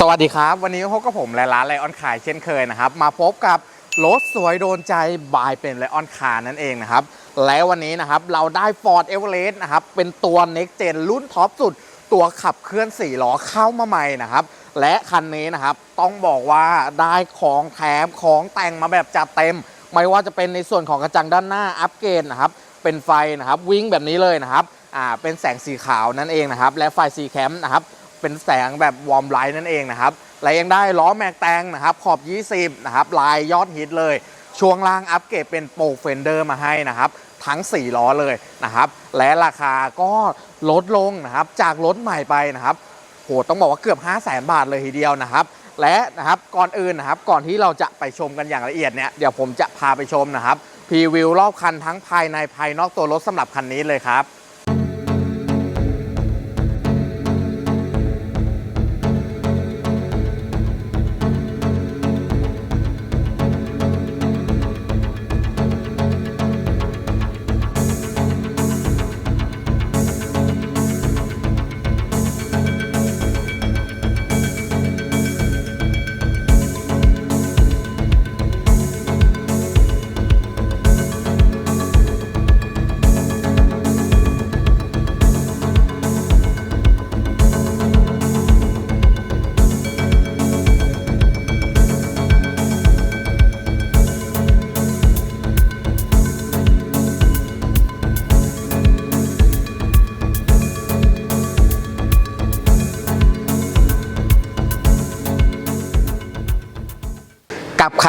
สวัสดีครับ วันนี้พบกับผมและร้านไลออนขายเช่นเคยนะครับ มาพบกับรถสวยโดนใจบายเป็นไลออนคานั่นเองนะครับ และวันนี้นะครับเราได้ Ford Everest นะครับ เป็นตัว Next Gen รุ่นท็อปสุด ตัวขับเคลื่อน4ล้อเข้ามาใหม่นะครับ และคันนี้นะครับ ต้องบอกว่าได้ของแถมของแต่งมาแบบจัดเต็ม ไม่ว่าจะเป็นในส่วนของกระจังด้านหน้าอัปเกรดนะครับเป็นไฟนะครับวิ่งแบบนี้เลยนะครับอ่าเป็นแสงสีขาวนั่นเองนะครับและไฟสีแคมนะครับ เป็นแสงแบบวอร์มไลท์นั่นเองนะครับและยังได้ล้อแม็กแตงนะครับขอบ 20 นะครับ ลายยอดฮิตเลย ช่วงล่างอัปเกรดเป็นโปรเฟนเดอร์มาให้นะครับ ทั้ง 4 ล้อเลยนะครับ และราคาก็ลดลงนะครับ จากรถใหม่ไปนะครับโหต้องบอกว่าเกือบ 5 0 0แสนบาทเลยทีเดียวนะครับและนะครับก่อนอื่นนะครับก่อนที่เราจะไปชมกันอย่างละเอียดเนี่ยเดี๋ยวผมจะพาไปชมนะครับพรีวิวรอบคันทั้งภายในภายนอกตัวรถสำหรับคันนี้เลยครับ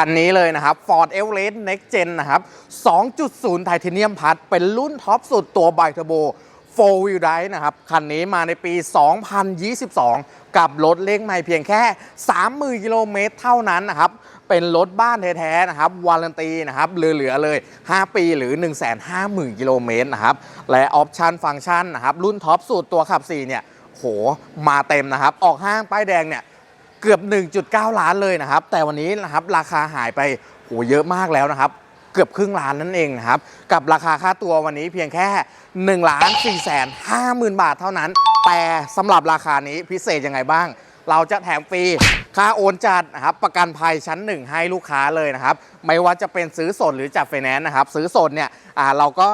คันนี้เลยนะครับ Ford Everest Next Gen นะครับ 2.0 Titanium Plus เป็นรุ่นท็อปสุดตัวไบเทอร์โบ 4 Wheel Drive นะครับ คันนี้มาในปี 2022 กับรถเล็กใหม่เพียงแค่ 30,000กิโลเมตรเท่านั้นนะครับ เป็นรถบ้านแท้ๆนะครับ วารันตีนะครับ เหลือๆเลย 5 ปีหรือ 150,000 กิโลเมตรนะครับ และออปชันฟังก์ชันนะครับ รุ่นท็อปสุดตัวขับ 4 เนี่ย โห มาเต็มนะครับ ออกห้างป้ายแดงเนี่ย เกือบ 1.9 ล้านเลยนะครับ แต่วันนี้นะครับราคาหายไปโหเยอะมากแล้วนะครับ เกือบครึ่งล้านนั่นเองนะครับ กับราคาค่าตัววันนี้เพียงแค่1ล้าน4แสน5หมื่นบาทเท่านั้น แต่สำหรับราคานี้พิเศษยังไงบ้าง เราจะแถมฟรีค่าโอนจัดนะครับประกันภัยชั้นหนึ่งให้ลูกค้าเลยนะครับ ไม่ว่าจะเป็นซื้อสดหรือจัดไฟแนนซ์นะครับ ซื้อสดเนี่ยอ่าเราก็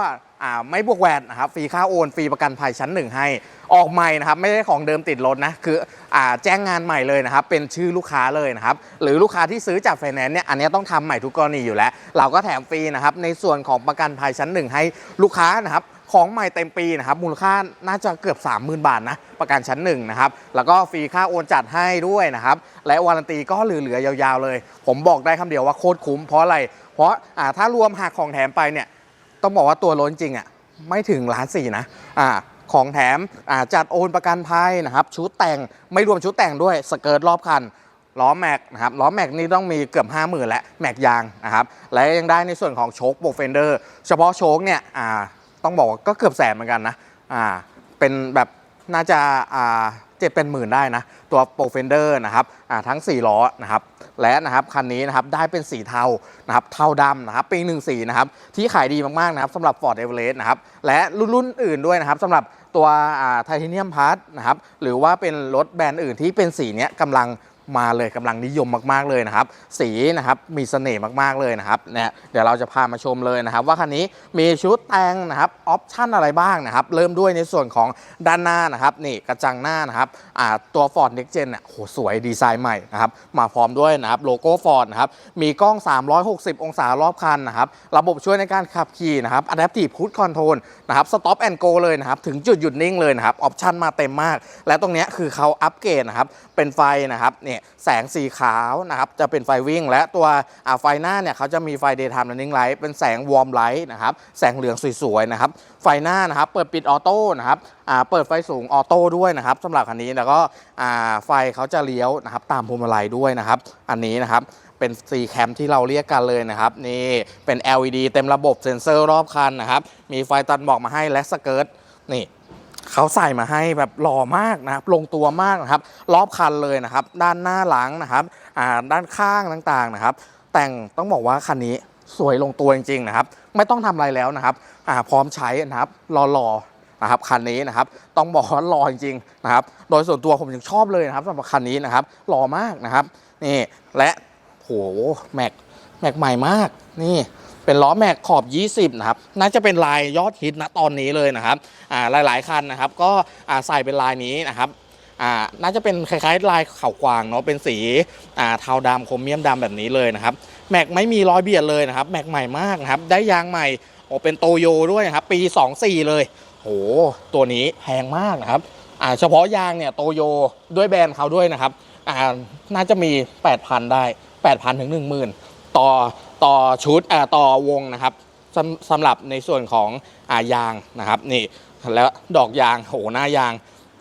ไม่บวกแวดนะครับฟรีค่าโอนฟรีประกันภัยชั้นหนึ่งให้ออกใหม่นะครับไม่ได้ของเดิมติดรถนะคืออแจ้งงานใหม่เลยนะครับเป็นชื่อลูกค้าเลยนะครับหรือลูกค้าที่ซื้อจากไฟแนนซ์เนี่ยอันนี้ต้องทำใหม่ทุกกรณีอยู่แล้ว เราก็แถมฟรีนะครับในส่วนของประกันภัยชั้นหนึ่งให้ลูกค้านะครับของใหม่เต็มปีนะครับมูลค่าน่าจะเกือบ 30,000 บาทนะประกันชั้นหนึ่งนะครับแล้วก็ฟรีค่าโอนจัดให้ด้วยนะครับและวารันตีก็เหลือๆยาวๆเลย ผมบอกได้คำเดียวว่าโคตรคุ้มเพราะอะไร เพราะถ้ารวมหักของแถมไปเนี่ย ต้องบอกว่าตัวล้นจริงอะไม่ถึงล้านสี่นะอ่าของแถมอ่าจัดโอนประกันภัยนะครับ ชุดแต่งไม่รวมชุดแต่งด้วยสเกิร์ตรอบคันล้อแม็กนะครับล้อแม็กนี่ต้องมีเกือบ 5 0,000 และแม็กยางนะครับและยังได้ในส่วนของโชคโบเฟนเดอร์เฉพาะโชคเนี่ยอ่าต้องบอกว่าก็เกือบแสนเหมือนกันนะอ่าเป็นแบบน่าจะอ่า เจ็ดเป็นหมื่นได้นะ ตัวโปรเฟนเดอร์นะครับทั้ง 4 ล้อนะครับและนะครับคันนี้นะครับได้เป็นสีเทานะครับเทาดำนะครับปีหนึ่งสีนะครับที่ขายดีมากๆนะครับสำหรับ Ford Everest นะครับและรุ่นๆอื่นด้วยนะครับสำหรับตัวไทเทเนียมพาร์ทนะครับหรือว่าเป็นรถแบรนด์อื่นที่เป็นสีเนี้ยกำลัง มาเลยกำลังนิยมมากๆเลยนะครับ สีนะครับมีเสน่ห์มากๆเลยนะครับเนี่ยเดี๋ยวเราจะพามาชมเลยนะครับ ว่าคันนี้มีชุดแต่งนะครับออปชั่นอะไรบ้างนะครับ เริ่มด้วยในส่วนของด้านหน้านะครับนี่กระจังหน้านะครับอ่าตัว Ford Next Gen เนี่ยโหสวยดีไซน์ใหม่นะครับมาพร้อมด้วยนะครับโลโก้ Ford นะครับมีกล้อง 360 องศารอบคันนะครับระบบช่วยในการขับขี่นะครับ Adaptive Cruise Control นะครับ Stop and Go เลยนะครับถึงจุดหยุดนิ่งเลยนะครับออปชันมาเต็มมาก และตรงนี้คือเขาอัปเกรดนะครับเป็นไฟนะครับเนี่ยแสงสีขาวนะครับจะเป็นไฟวิ่ง และตัวไฟหน้าเนี่ยเขาจะมีไฟ Daytime Running Light เป็นแสง Warm Light นะครับแสงเหลืองสวยๆนะครับไฟหน้านะครับเปิดปิดออโต้นะครับเปิดไฟสูงออโต้ด้วยนะครับสำหรับคันนี้แล้วก็ไฟเขาจะเลี้ยวนะครับตามพวงมาลัยด้วยนะครับอันนี้นะครับเป็น C cam ที่เราเรียกกันเลยนะครับนี่เป็น LED เต็มระบบเซ็นเซอร์รอบคันนะครับมีไฟตัดหมอกมาให้และสเกิร์ตนี่ เขาใส่มาให้แบบหล่อมากนะครับ ลงตัวมากนะครับ รอบคันเลยนะครับ ด้านหน้าหลังนะครับอ่าด้านข้างต่างๆนะครับ แต่งต้องบอกว่าคันนี้สวยลงตัวจริงๆนะครับ ไม่ต้องทำอะไรแล้วนะครับอ่าพร้อมใช้นะครับหล่อๆนะครับคันนี้นะครับ ต้องบอกว่ารอจริงๆนะครับ โดยส่วนตัวผมยังชอบเลยนะครับสำหรับคันนี้นะครับรอมากนะครับนี่และโหแม็กแม็กใหม่มากนี่ เป็นล้อแม็กขอบ 20 นะครับ น่าจะเป็นลายยอดฮิตนะตอนนี้เลยนะครับอ่าหลาย ๆ คันนะครับ ก็อ่าใส่เป็นลายนี้นะครับอ่าน่าจะเป็นคล้ายๆ ลายเขากวางเนาะ เป็นสีอ่าเทาดำโครเมียมดำแบบนี้เลยนะครับ แม็กไม่มีรอยเบียดเลยนะครับ แม็กใหม่มากนะครับ ได้ยางใหม่โอเป็นโตโยด้วยนะครับ ปี 24 เลย โห ตัวนี้แพงมากนะครับอ่าเฉพาะยางเนี่ยโตโยด้วยแบรนด์เขาด้วยนะครับอ่าน่าจะมี 8,000 ได้ 8,000ถึง10,000 ต่อ ต่อชุดอ่าต่อวงนะครับสำสำหรับในส่วนของอายางนะครับนี่แล้วดอกยางโหหน้ายาง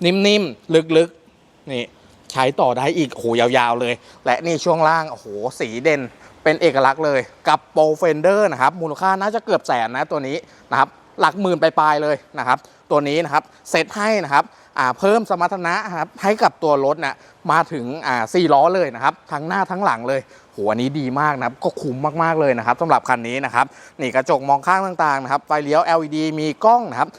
นิ่มๆ ลึกๆนี่ใช้ต่อได้อีกโอ้โหยาวๆเลย และนี่ช่วงล่างโอ้โหสีเด่นเป็นเอกลักษณ์เลยกับโปรเฟนเดอร์นะครับมูลค่าน่าจะเกือบแสนนะตัวนี้นะครับหลักหมื่นปลายๆเลยนะครับ ตัวนี้นะครับเซตให้นะครับอ่าเพิ่มสมรรถนะครับให้กับตัวรถนะมาถึงอ่าสี่ล้อเลยนะครับ ทั้งหน้าทั้งหลังเลย อันนี้ดีมากนะครับก็คุ้มมากๆเลยนะครับสำหรับคันนี้นะครับนี่กระจกมองข้างต่างๆนะครับไฟเลี้ยว LED มีกล้องนะครับ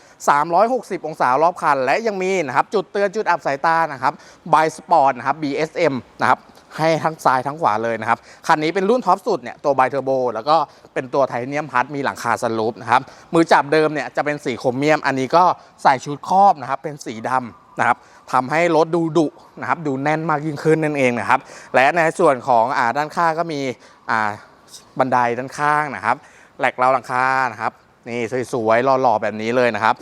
360 องศารอบคัน และยังมีนะครับจุดเตือนจุดอับสายตานะครับบายสปอร์ตนะครับ BSM นะครับให้ทั้งซ้ายทั้งขวาเลยนะครับ คันนี้เป็นรุ่นท็อปสุดเนี่ยตัวไบเทอร์โบแล้วก็เป็นตัวไทเทเนียมพัดมีหลังคาสลูปนะครับ มือจับเดิมเนี่ยจะเป็นสีโครเมียม อันนี้ก็ใส่ชุดครอบนะครับ เป็นสีดำ นะครับทำให้รถดูดุนะครับดูแน่นมากยิ่งขึ้นนั่นเองนะครับ และในส่วนของอด้านข้างก็มีบันไดด้านข้างนะครับแหลกราวหลังคานะครับนี่สวยๆหล่อๆแบบนี้เลยนะครับ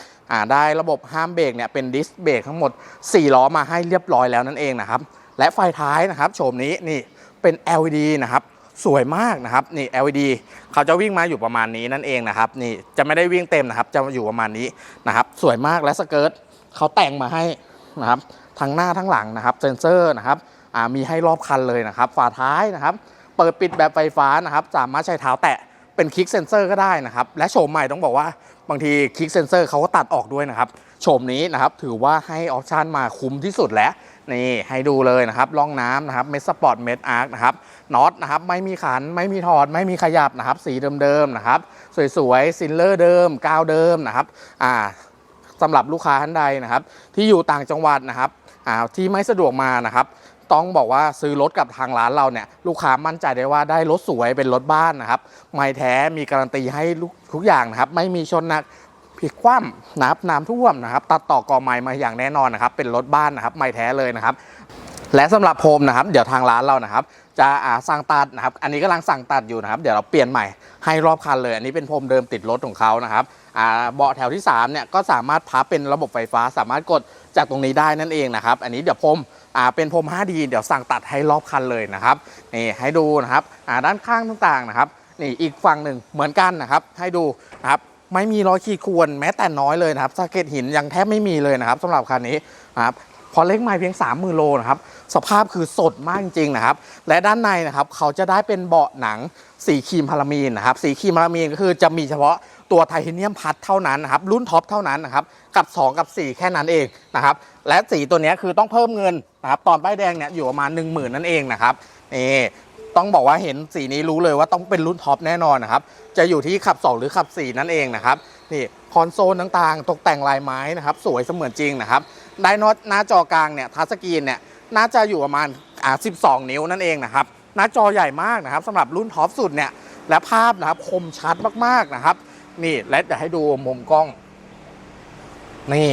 ได้ระบบห้ามเบรกเนี่ยเป็นดิสเบรกทั้งหมด 4 ล้อมาให้เรียบร้อยแล้วนั่นเองนะครับและไฟท้ายนะครับโฉมนี้นี่เป็น LED นะครับสวยมากนะครับนี่ LED เขาจะวิ่งมาอยู่ประมาณนี้นั่นเองนะครับนี่จะไม่ได้วิ่งเต็มนะครับจะอยู่ประมาณนี้นะครับสวยมากและสเกิร์ต เขาแต่งมาให้นะครับทั้งหน้าทั้งหลังนะครับเซนเซอร์นะครับมีให้รอบคันเลยนะครับ ฝาท้ายนะครับ เปิดปิดแบบไฟฟ้านะครับ สามารถใช้เท้าแตะเป็นคลิกเซนเซอร์ก็ได้นะครับ และโฉมใหม่ต้องบอกว่าบางทีคลิกเซนเซอร์เขาก็ตัดออกด้วยนะครับโฉมนี้นะครับถือว่าให้ออปชันมาคุ้มที่สุดแล้วนี่ให้ดูเลยนะครับร่องน้ำนะครับเมสสปอร์ตเมสอาร์คนะครับน็อตนะครับไม่มีขันไม่มีถอด ไม่มีขยับนะครับ สีเดิมๆนะครับ สวยๆซินเลอร์เดิมกาวเดิมนะครับอ่า สำหรับลูกค้าท่านใดนะครับ ที่อยู่ต่างจังหวัดนะครับอ่าที่ไม่สะดวกมานะครับ ต้องบอกว่าซื้อรถกับทางร้านเราเนี่ยลูกค้ามั่นใจได้ว่าได้รถสวยเป็นรถบ้านนะครับไม่แท้มีการันตีให้ทุกอย่างนะครับ ไม่มีชนหนักพลิกคว่ำนะครับน้ำท่วมนะครับ ตัดต่อกอไม้มาอย่างแน่นอนนะครับ เป็นรถบ้านนะครับ ไม่แท้เลยนะครับ และสำหรับโฮมนะครับ เดี๋ยวทางร้านเรานะครับ จะอ่าสั่งตัดนะครับ อันนี้กำลังสั่งตัดอยู่นะครับ เดี๋ยวเราเปลี่ยนใหม่ให้รอบคันเลย อันนี้เป็นพรมเดิมติดรถของเขานะครับอ่าเบาะแถวที่3เนี่ยก็สามารถพับเป็นระบบไฟฟ้า สามารถกดจากตรงนี้ได้นั่นเองนะครับ อันนี้เดี๋ยวพรมอ่าเป็นพรม 5D เดี๋ยวสั่งตัดให้รอบคันเลยนะครับนี่ให้ดูนะครับอ่าด้านข้างต่างๆนะครับนี่อีกฝั่งหนึ่งเหมือนกันนะครับ ให้ดูนะครับไม่มีรอยขีดข่วนแม้แต่น้อยเลยนะครับสะเก็ดหินยังแทบไม่มีเลยนะครับสำหรับคันนี้นะครับพอเล็กไม้เพียง 3 0,000โลนะครับ สภาพคือสดมากจริงๆนะครับ และด้านในนะครับเขาจะได้เป็นเบาะหนังสีครีมพารามีนนะครับสีครีมพารามีนก็คือจะมีเฉพาะตัวไทเทเนียมพัดเท่านั้นนะครับรุ่นท็อปเท่านั้นนะครับกับ 2 กับ 4 แค่นั้นเองนะครับและสีตัวนี้คือต้องเพิ่มเงินนะครับตอนป้ายแดงเนี่ยอยู่ประมาณ 1 0,000 นั่นเองนะครับนี่ต้องบอกว่าเห็นสีนี้รู้เลยว่าต้องเป็นรุ่นท็อปแน่นอนนะครับจะอยู่ที่ขับ 2 หรือขับ 4 นั่นเองนะครับนี่คอนโซลต่างๆ ตกแต่งลายไม้นะครับสวยเสมือนจริงนะครับได้นอตหน้าจอกลางเนี่ยทัชสกรีนเนี่ย น่าจะอยู่ประมาณอ่า12 นิ้วนั่นเองนะครับหน้าจอใหญ่มากนะครับสำหรับรุ่นท็อปสุดเนี่ยและภาพนะครับคมชัดมากๆนะครับ นี่และจะให้ดูมุมกล้อง นี่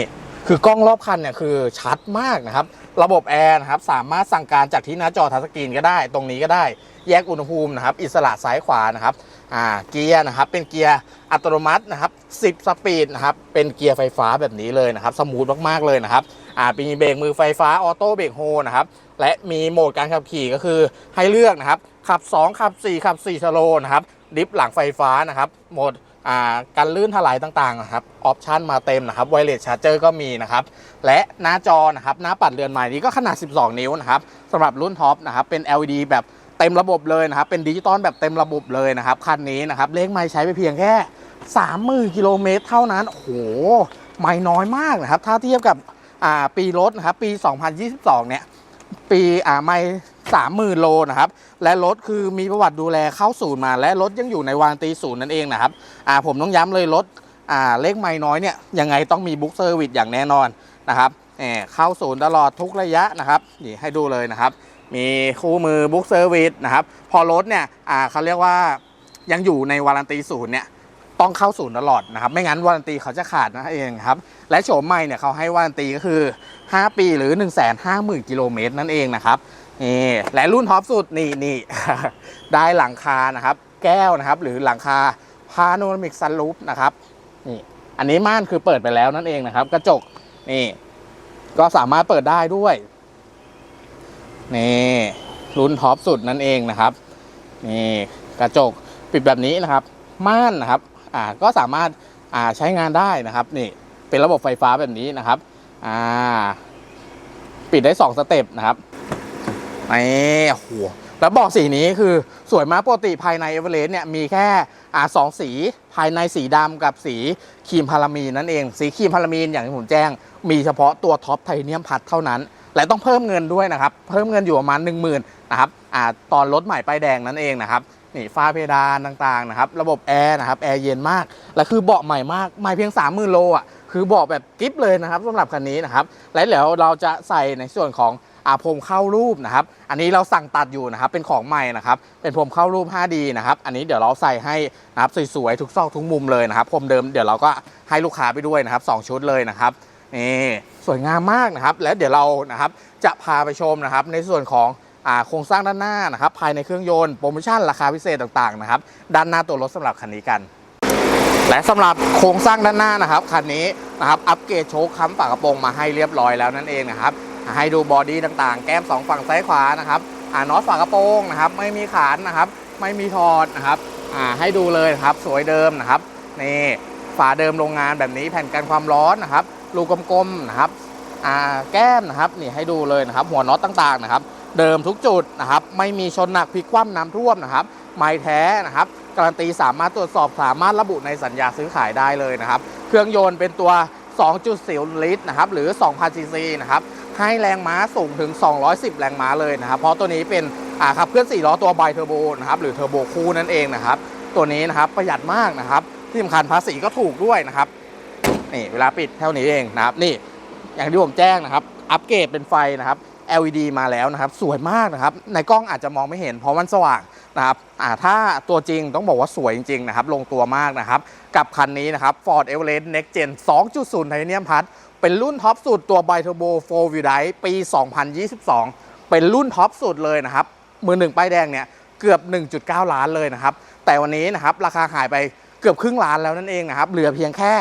คือกล้องรอบคันเนี่ยคือชัดมากนะครับ ระบบแอร์นะครับสามารถสั่งการจากที่หน้าจอทัชสกรีนก็ได้ ตรงนี้ก็ได้ แยกอุณหภูมินะครับ อิสระซ้ายขวานะครับอ่าเกียร์นะครับ เป็นเกียร์อัตโนมัตินะครับ 10 สปีดนะครับ เป็นเกียร์ไฟฟ้าแบบนี้เลยนะครับ สมูทมากๆเลยนะครับ อ่ามีเบรกมือไฟฟ้าออโต้เบรกโฮนะครับและมีโหมดการขับขี่ก็คือให้เลือกนะครับขับ 2 ขับ 4 ขับ4สโลนะครับดิฟหลังไฟฟ้านะครับโหมดการลื่นถลายต่างๆนะครับออปชันมาเต็มนะครับไวเลสชาร์เจอร์ก็มีนะครับและหน้าจอนะครับหน้าปัดเรือนใหม่นี้ก็ขนาด 12 นิ้วนะครับสำหรับรุ่นท็อปนะครับเป็น LED แบบเต็มระบบเลยนะครับเป็นดิจิตอลแบบเต็มระบบเลยนะครับคันนี้นะครับเลขไม่ใช้ไปเพียงแค่ 30,000กิโลเมตรเท่านั้นโอ้โหไม่น้อยมากนะครับถ้าเทียบกับ ปีรถนะครับปี 2022 เนี่ยปีอ่าไม่สามหมื่นโลนะครับ และรถคือมีประวัติดูแลเข้าศูนย์มา และรถยังอยู่ในวารันตีศูนย์นั่นเองนะครับอ่าผมต้องย้ำเลยรถอ่าเลขไม่น้อยเนี่ยยังไงต้องมีบุ๊กเซอร์วิสอย่างแน่นอนนะครับแหมเข้าศูนย์ตลอดทุกระยะนะครับนี่ให้ดูเลยนะครับ มีคู่มือบุ๊กเซอร์วิสนะครับ พอรถเนี่ยอ่าเขาเรียกว่ายังอยู่ในวารันตีศูนย์เนี่ย ต้องเข้าศูนย์ตลอดนะครับ ไม่งั้นวารันตีเขาจะขาดนะเองครับ และโฉมใหม่เนี่ยเขาให้วารันตีก็คือ 5 ปีหรือ 1 5 0 0 0 0กิโลเมตรนั่นเองนะครับนี่และรุ่นท็อปสุดนี่นี่ได้หลังคานะครับ แก้วนะครับ หรือหลังคาพาโนมิกซันรูฟนะครับนี่อันนี้ม่านคือเปิดไปแล้วนั่นเองนะครับ กระจกนี่ ก็สามารถเปิดได้ด้วยนี่รุ่นท็อปสุดนั่นเองนะครับนี่กระจกปิดแบบนี้นะครับ ม่านนะครับ อ่าก็สามารถอ่าใช้งานได้นะครับนี่เป็นระบบไฟฟ้าแบบนี้นะครับอ่าปิดได้ 2 สเต็ปนะครับนี่โอ้โหแล้วบอกสีนี้คือสวยมากปกติภายในเอเวอเรสต์เนี่ยมีแค่อ่าสองสีภายในสีดำกับสีครีมพารามีนนั่นเอง สีครีมพารามีนอย่างที่ผมแจ้ง มีเฉพาะตัวท็อปไทเนียมพัดเท่านั้น และต้องเพิ่มเงินด้วยนะครับ เพิ่มเงินอยู่ประมาณ 1 0,000นะครับอ่าตอนรถใหม่ป้ายแดงนั่นเองนะครับ นี่ฝ้าเพดานต่างๆนะครับระบบแอร์นะครับแอร์เย็นมาก และคือเบาะใหม่มากใหม่เพียง 30,000โลอะคือเบาะแบบกิฟเลยนะครับสำหรับคันนี้นะครับและเดี๋ยวเราจะใส่ในส่วนของอาพรมเข้ารูปนะครับ อันนี้เราสั่งตัดอยู่นะครับ เป็นของใหม่นะครับ เป็นพรมเข้ารูป 5D นะครับ อันนี้เดี๋ยวเราใส่ให้นะครับสวยๆ ทุกซอกทุกมุมเลยนะครับพรมเดิมเดี๋ยวเราก็ให้ลูกค้าไปด้วยนะครับสองชุดเลยนะครับ นี่สวยงามมากนะครับ และเดี๋ยวเรานะครับจะพาไปชมนะครับในส่วนของ โครงสร้างด้านหน้านะครับภายในเครื่องยนต์โปรโมชั่นราคาพิเศษต่างๆนะครับด้านหน้าตัวรถสำหรับคันนี้กัน และสำหรับโครงสร้างด้านหน้านะครับคันนี้นะครับอัปเกรดโชคค้ำฝากระโปรงมาให้เรียบร้อยแล้วนั่นเองนะครับให้ดูบอดี้ต่างๆ แก้มสองฝั่งซ้ายขวานะครับอ่าน็อตฝากระโปรงนะครับไม่มีขานนะครับไม่มีถอดนะครับอ่าให้ดูเลยครับสวยเดิมนะครับนี่ฝาเดิมโรงงานแบบนี้แผ่นกันความร้อนนะครับรูกลมๆนะครับอ่าแก้มนะครับนี่ให้ดูเลยนะครับหัวน็อตต่างๆนะครับ เดิมทุกจุดนะครับ ไม่มีชนหนักพลิกคว่ำน้ำท่วมนะครับ ไม้แท้นะครับการันตีสามารถตรวจสอบสามารถระบุในสัญญาซื้อขายได้เลยนะครับ เครื่องยนต์เป็นตัว 2.0 ลิตรนะครับหรือ 2,000 ซีซีนะครับให้แรงม้าสูงถึง 210 แรงม้าเลยนะครับ เพราะตัวนี้เป็นขับเคลื่อน4ล้อตัวไบเทอร์โบนะครับหรือเทอร์โบคู่นั่นเองนะครับ ตัวนี้นะครับประหยัดมากนะครับ ที่สำคัญภาษีก็ถูกด้วยนะครับนี่เวลาปิดเท่านี้เองนะครับนี่อย่างที่ผมแจ้งนะครับ อัปเกรดเป็นไฟนะครับ LED มาแล้วนะครับ สวยมากนะครับ ในกล้องอาจจะมองไม่เห็นเพราะมันสว่างนะครับถ้าตัวจริงต้องบอกว่าสวยจริงๆนะครับ ลงตัวมากนะครับ กับคันนี้นะครับ Ford Everest Next Gen 2.0 Titanium Plus เป็นรุ่นท็อปสุดตัว Bi Turbo 4 Wheel Drive ปี 2022 เป็นรุ่นท็อปสุดเลยนะครับ มือหนึ่งป้ายแดงเนี่ยเกือบ 1.9 ล้านเลยนะครับ แต่วันนี้นะครับราคาหายไปเกือบครึ่งล้านแล้วนั่นเองนะครับ เหลือเพียงแค่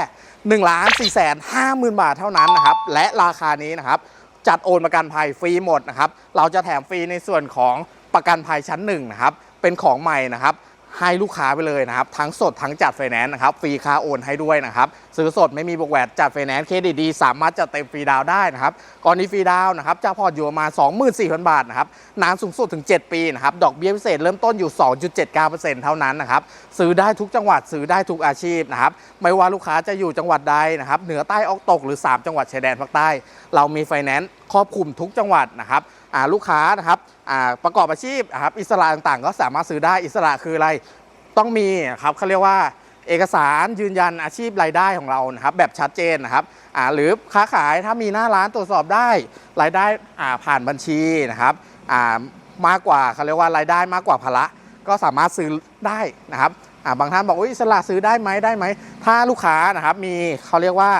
1ล้าน4แสน5หมื่นบาทเท่านั้นนะครับ และราคานี้นะครับ จัดโอนประกันภัยฟรีหมดนะครับ เราจะแถมฟรีในส่วนของประกันภัยชั้นหนึ่งนะครับ เป็นของใหม่นะครับ ให้ลูกค้าไปเลยนะครับ ทั้งสดทั้งจัดไฟแนนซ์นะครับฟรีค่าโอนให้ด้วยนะครับซื้อสดไม่มีบวกแวดจัดไฟแนนซ์เครดิตดีสามารถจัดเต็มฟรีดาวได้นะครับก่อนนี้ฟรีดาวนะครับจะพอร์ตอยู่ประมาณ24,000 บาทนะครับนานสูงสุดถึง 7 ปีนะครับดอกเบี้ยพิเศษเริ่มต้นอยู่ 2.79%เท่านั้นนะครับซื้อได้ทุกจังหวัดซื้อได้ทุกอาชีพนะครับไม่ว่าลูกค้าจะอยู่จังหวัดใดนะครับเหนือใต้ออกตกหรือ 3 จังหวัดชายแดนภาคใต้ เรามีไฟแนนซ์ครอบคลุมทุกจังหวัดนะครับ ลูกค้านะครับประกอบอาชีพครับอิสระต่างๆ ก็สามารถซื้อได้อิสระคืออะไรต้องมีครับเขาเรียกว่าเอกสารยืนยันอาชีพรายได้ของเรานะครับแบบชัดเจนนะครับหรือค้าขายถ้ามีหน้าร้านตรวจสอบได้รายได้ผ่านบัญชีนะครับมากกว่าเขาเรียกว่ารายได้มากกว่าภาระก็สามารถซื้อได้นะครับบางท่านบอกว่าอิสระซื้อได้ไหมได้ไหมถ้าลูกค้านะครับมีเขาเรียกว่า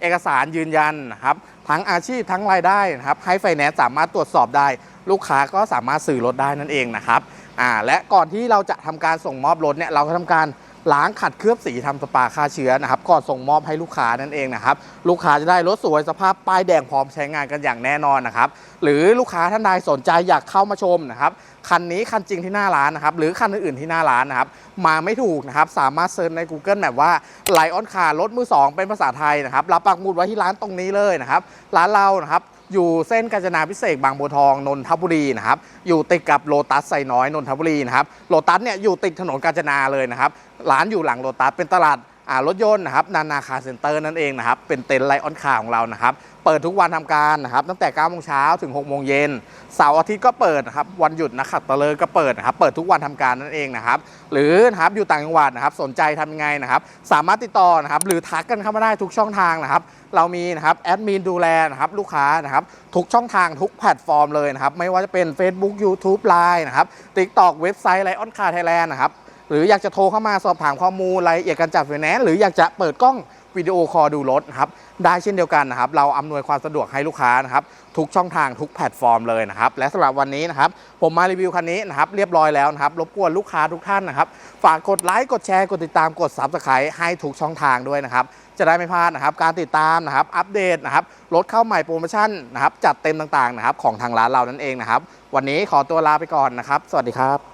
เอกสารยืนยันนะครับ ทั้งอาชีพทั้งรายได้นะครับให้ไฟแนนซ์สามารถตรวจสอบได้ ลูกค้าก็สามารถสื่อรถได้นั่นเองนะครับอ่าและก่อนที่เราจะทำการส่งมอบรถเนี่ยเราก็ทำการ ล้างขัดเคลือบสีทำสปาฆ่าเชื้อนะครับก่อนส่งมอบให้ลูกค้านั่นเองนะครับลูกค้าจะได้รถสวยสภาพป้ายแดงพร้อมใช้งานกันอย่างแน่นอนนะครับหรือลูกค้าท่านใดสนใจอยากเข้ามาชมนะครับคันนี้คันจริงที่หน้าร้านนะครับหรือคันอื่นๆที่หน้าร้านนะครับมาไม่ถูกนะครับสามารถเซิร์ชใน Google แบบว่าไลออนคาร์รถมือสองเป็นภาษาไทยนะครับรับปักหมุดไว้ที่ร้านตรงนี้เลยนะครับร้านเรานะครับ อยู่เส้นกาญจนาพิเศษบางบัวทองนนทบุรีนะครับอยู่ติดกับโลตัสไซน้อยนนทบุรีนะครับโลตัสเนี่ยอยู่ติดถนนกาญจนาเลยนะครับร้านอยู่หลังโลตัสเป็นตลาด รถยนต์นะครับนานาคาเซ็นเตอร์นั่นเองนะครับเป็นเต็นท์ไลออนคาของเรานะครับเปิดทุกวันทำการนะครับตั้งแต่9โมงเช้าถึง6โมงเย็นเสาร์อาทิตย์ก็เปิดนะครับวันหยุดนะครับตะเลยก็เปิดนะครับเปิดทุกวันทำการนั่นเองนะครับหรือนะครับอยู่ต่างจังหวัดนะครับสนใจทำยังไงนะครับสามารถติดต่อนะครับหรือทักกันเข้ามาได้ทุกช่องทางนะครับเรามีนะครับแอดมินดูแลนะครับลูกค้านะครับทุกช่องทางทุกแพลตฟอร์มเลยนะครับไม่ว่าจะเป็น Facebook YouTube Line นะครับ TikTok เว็บไซต์ไลออนคาไทยแลนด์นะครับ หรืออยากจะโทรเข้ามาสอบถามข้อมูลรายละเอียดการจัดไฟแนนซ์หรืออยากจะเปิดกล้องวิดีโอคอลดูรถครับได้เช่นเดียวกันนะครับ เราอำนวยความสะดวกให้ลูกค้านะครับ ทุกช่องทางทุกแพลตฟอร์มเลยนะครับ และสำหรับวันนี้นะครับ ผมมารีวิวคันนี้นะครับ เรียบร้อยแล้วนะครับ รบกวนลูกค้าทุกท่านนะครับ ฝากกดไลค์กดแชร์กดติดตามกด Subscribe ให้ทุกช่องทางด้วยนะครับ จะได้ไม่พลาดนะครับ การติดตามนะครับ อัปเดตนะครับรถเข้าใหม่โปรโมชั่นนะครับจัดเต็มต่างๆนะครับของทางร้านเรานั่นเองนะครับ วันนี้ขอตัวลาไปก่อนนะครับ สวัสดีครับ